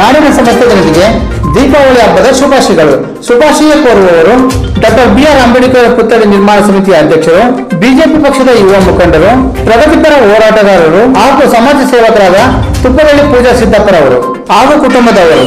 ನಾಡಿನ ಸಮಸ್ಯೆಗಳಿಗೆ ದೀಪಾವಳಿ ಹಬ್ಬದ ಶುಭಾಶಯಗಳು. ಶುಭಾಶಯ ಕೋರುವವರು ಡಾಕ್ಟರ್ ಬಿ ಆರ್ ಅಂಬೇಡ್ಕರ್ ಪುತ್ಥಳಿ ನಿರ್ಮಾಣ ಸಮಿತಿಯ ಅಧ್ಯಕ್ಷರು, ಬಿಜೆಪಿ ಪಕ್ಷದ ಯುವ ಮುಖಂಡರು, ಪ್ರಗತಿಪರ ಹೋರಾಟಗಾರರು ಹಾಗೂ ಸಮಾಜ ಸೇವಕರಾದ ತುಪ್ಪರಳ್ಳಿ ಪೂಜಾ ಸಿದ್ದಪ್ಪರವರು ಹಾಗೂ ಕುಟುಂಬದವರು.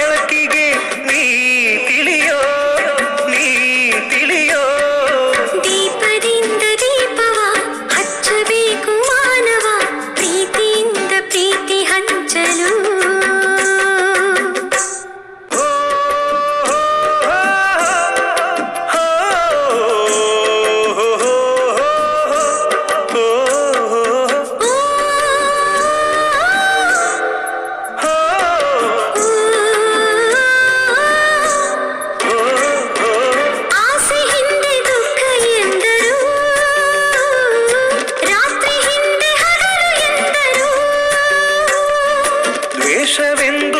தேசவெந்து